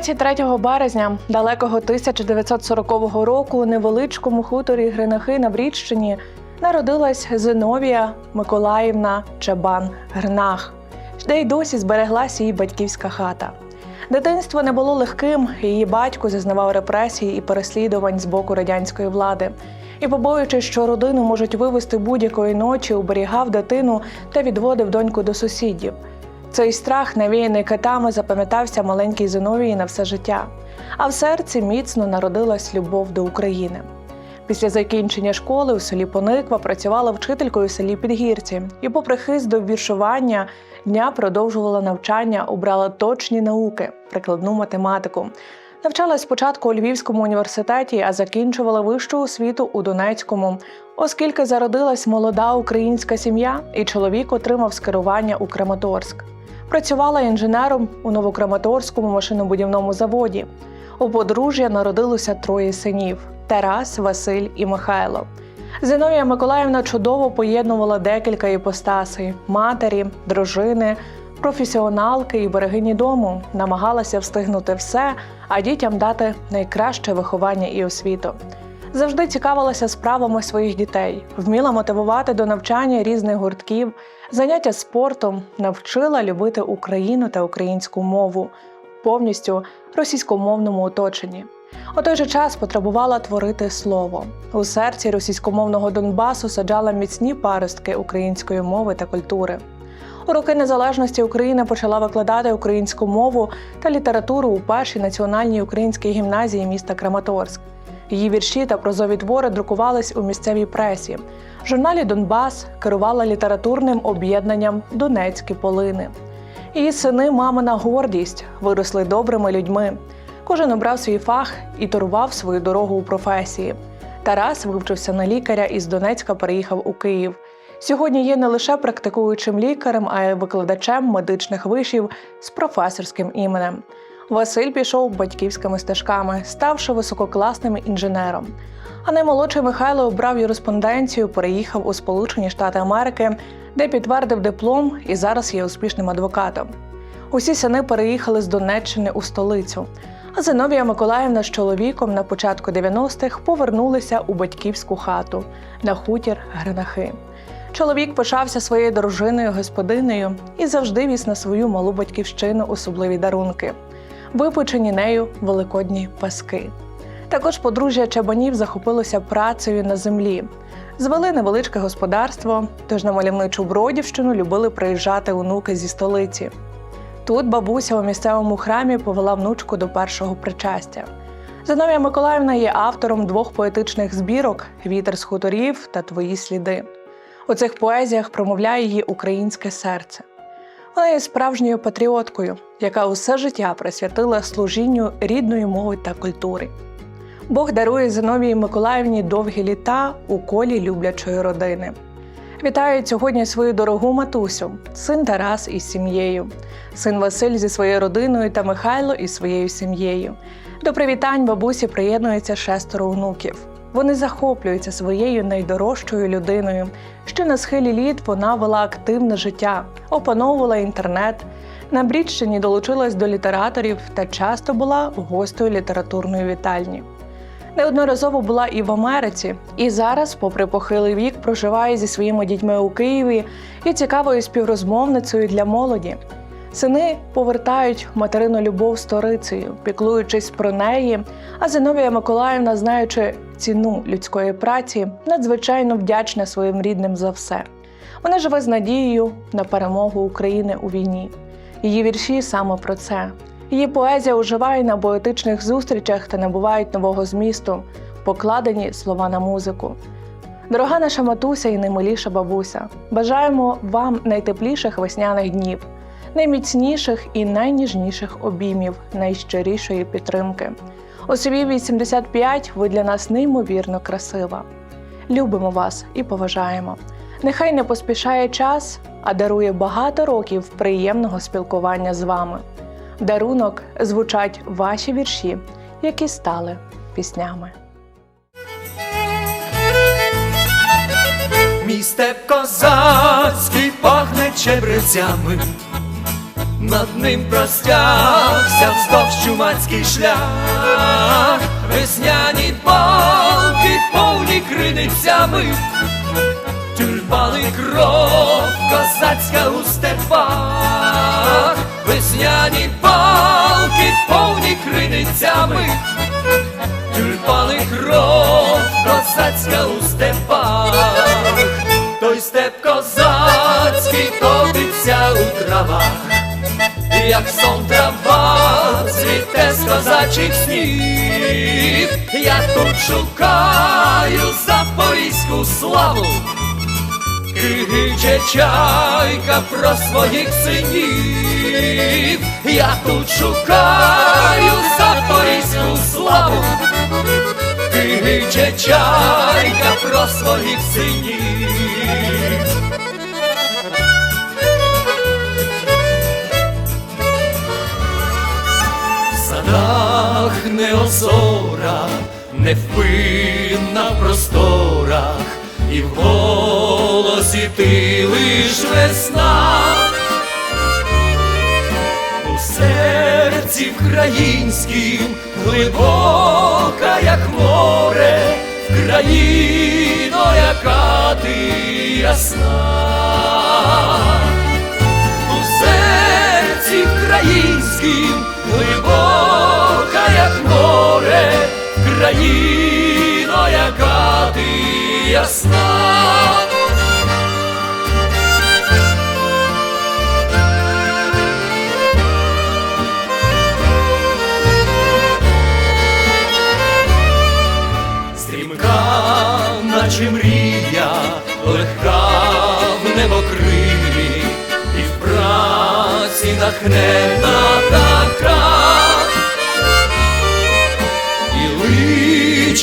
23 березня далекого 1940 року у невеличкому хуторі Гринахи на Брідщині народилась Зиновія Миколаївна Чабан Грнах, де й досі збереглася її батьківська хата. Дитинство не було легким, її батько зазнавав репресій і переслідувань з боку радянської влади. І, побоюючись, що родину можуть вивезти будь-якої ночі, уберігав дитину та відводив доньку до сусідів. Цей страх, навіяний китами, запам'ятався маленькій Зиновії на все життя, а в серці міцно народилась любов до України. Після закінчення школи у селі Пониква працювала вчителькою в селі Підгірці і, попри хист до віршування, дня продовжувала навчання, обрала точні науки, прикладну математику. Навчалась спочатку у Львівському університеті, а закінчувала вищу освіту у Донецькому, оскільки зародилась молода українська сім'я, і чоловік отримав скерування у Краматорськ. Працювала інженером у Новокраматорському машинобудівному заводі. У подружжя народилося троє синів: Тарас, Василь і Михайло. Зиновія Миколаївна чудово поєднувала декілька іпостасей матері, дружини, професіоналки і берегині дому, намагалася встигнути все, а дітям дати найкраще виховання і освіту. Завжди цікавилася справами своїх дітей, вміла мотивувати до навчання різних гуртків, заняття спортом, навчила любити Україну та українську мову повністю російськомовному оточенні. У той же час потребувала творити слово. У серці російськомовного Донбасу саджала міцні паростки української мови та культури. У роки незалежності Україна почала викладати українську мову та літературу у першій національній українській гімназії міста Краматорськ. Її вірші та прозові твори друкувались у місцевій пресі. В журналі Донбас керувала літературним об'єднанням Донецькі полини. Її сини мамина гордість виросли добрими людьми. Кожен обрав свій фах і торував свою дорогу у професії. Тарас вивчився на лікаря і з Донецька переїхав у Київ. Сьогодні є не лише практикуючим лікарем, а й викладачем медичних вишів з професорським іменем. Василь пішов батьківськими стежками, ставши висококласним інженером. А наймолодший Михайло обрав юриспонденцію, переїхав у Сполучені Штати Америки, де підтвердив диплом і зараз є успішним адвокатом. Усі сини переїхали з Донеччини у столицю. А Зиновія Миколаївна з чоловіком на початку 90-х повернулися у батьківську хату на хутір Гринахи. Чоловік пишався своєю дружиною, господинею і завжди віз на свою малу батьківщину особливі дарунки, випечені нею великодні паски. Також подружжя Чабанів захопилося працею на землі. Звели невеличке господарство, тож на мальовничу Бродівщину любили приїжджати онуки зі столиці. Тут бабуся у місцевому храмі повела внучку до першого причастя. Зиновія Миколаївна є автором двох поетичних збірок Вітер з хуторів та Твої сліди. У цих поезіях промовляє її українське серце. Вона є справжньою патріоткою, яка усе життя присвятила служінню рідної мови та культури. Бог дарує Зиновії Миколаївні довгі літа у колі люблячої родини. Вітаю сьогодні свою дорогу матусю, син Тарас із сім'єю, син Василь зі своєю родиною та Михайло із своєю сім'єю. До привітань бабусі приєднується шестеро онуків. Вони захоплюються своєю найдорожчою людиною. Що на схилі літ вона вела активне життя, опановувала інтернет. На Брідщині долучилась до літераторів та часто була гостею літературної вітальні. Неодноразово була і в Америці, і зараз, попри похилий вік, проживає зі своїми дітьми у Києві і цікавою співрозмовницею для молоді. Сини повертають материну любов сторицею, піклуючись про неї. А Зиновія Миколаївна, знаючи ціну людської праці, надзвичайно вдячна своїм рідним за все. Вона живе з надією на перемогу України у війні. Її вірші саме про це. Її поезія уживає на поетичних зустрічах та набувають нового змісту, покладені слова на музику. Дорога наша матуся і наймиліша бабуся, бажаємо вам найтепліших весняних днів, найміцніших і найніжніших обіймів, найщирішої підтримки. У собі 85 ви для нас неймовірно красива. Любимо вас і поважаємо. Нехай не поспішає час, а дарує багато років приємного спілкування з вами. Дарунок звучать ваші вірші, які стали піснями. Мій степ козацький пахне чебрецями, над ним простягся вздовж чумацький шлях, весняні балки повні криницями, тюльпани кров, козацька у степах, весняні балки повні криницями, тюльпани кров, козацька у степах, той степ козацький котиться у травах, як сон трава цвіте з козачих снів, я тут шукаю запорізьку славу. Криче чайка про своїх синів, я тут шукаю запорізьку славу, Криче чайка про своїх синів. В садах не озора, невпинна в просторах, і в голосі ти лиш весна. У серці українським глибока, як море, Країно, яка ти ясна українським море, країно, яка ти ясна. Стрімка, наче мрія, легка в небокрилі, і в праці нахнена така,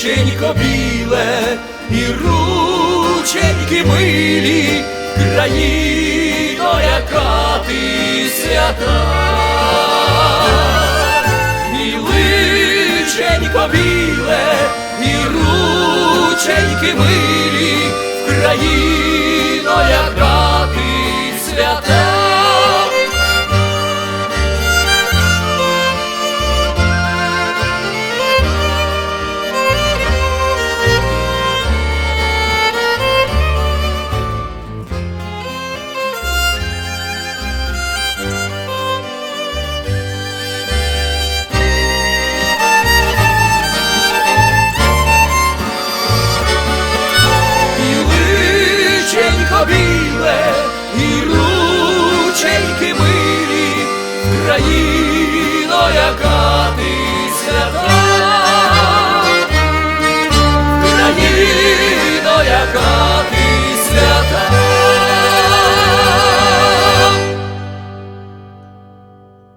личенько біле, і рученьки милі, країно, яка ти свята. І личенько біле, і рученьки милі, країно, яка ти біле, і рученьки милі, країно, яка ти свята, країно, яка ти